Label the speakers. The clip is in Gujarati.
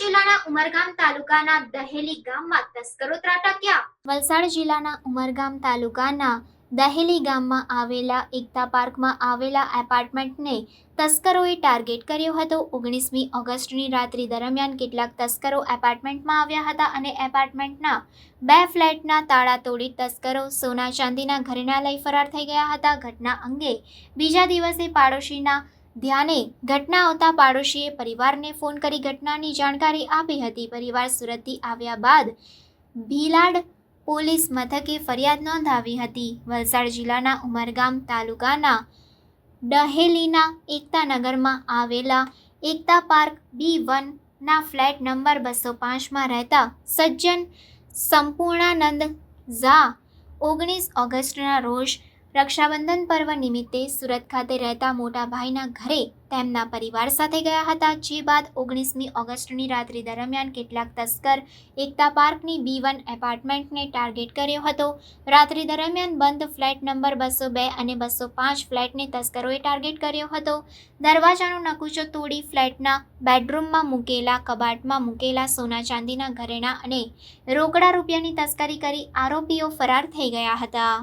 Speaker 1: જિલ્લાના ઉમરગામ તાલુકાના દહેલી ગામમાં તસ્કરો ત્રાટક્યા. વલસાડ જિલ્લાના ઉમરગામ તાલુકાના દહેલી ગામમાં આવેલા એકતા પાર્કમાં આવેલા એપાર્ટમેન્ટને તસ્કરોએ ટાર્ગેટ કર્યો હતો. ઓગણીસમી ઓગસ્ટની રાત્રિ દરમિયાન કેટલાક તસ્કરો એપાર્ટમેન્ટમાં આવ્યા હતા અને એપાર્ટમેન્ટના બે ફ્લેટના તાળા તોડી તસ્કરો સોના ચાંદીના ઘરેણા લઈ ફરાર થઈ ગયા હતા. ઘટના અંગે બીજા દિવસે પાડોશીના ધ્યાને ઘટના આવતા પાડોશીએ પરિવારને ફોન કરી ઘટનાની જાણકારી આપી હતી. પરિવાર સુરતથી આવ્યા બાદ ભીલાડ પોલીસ મથકે ફરિયાદ નોંધાવી હતી. વલસાડ જિલ્લાના ઉમરગામ તાલુકાના ડહેલીના એકતાનગરમાં આવેલા એકતા પાર્ક બી વનના ફ્લેટ નંબર બસો પાંચમાં રહેતા સજ્જન સંપૂર્ણાનંદ ઝા ઓગણીસ ઓગસ્ટના રોજ રક્ષાબંધન પર્વ નિમિત્તે સુરત ખાતે રહેતા મોટા ભાઈના ઘરે તેમના પરિવાર સાથે ગયા હતા, જે બાદ ઓગણીસમી ઓગસ્ટની રાત્રિ દરમિયાન કેટલાક તસ્કર એકતા પાર્કની બી વન એપાર્ટમેન્ટને ટાર્ગેટ કર્યો હતો. રાત્રિ દરમિયાન બંધ ફ્લેટ નંબર બસો બે અને બસો પાંચ ફ્લેટને તસ્કરોએ ટાર્ગેટ કર્યો હતો. દરવાજાનો નકુચો તોડી ફ્લેટના બેડરૂમમાં મૂકેલા, કબાટમાં મૂકેલા સોના ચાંદીના ઘરેણાં અને રોકડા રૂપિયાની તસ્કરી કરી આરોપીઓ ફરાર થઈ ગયા હતા.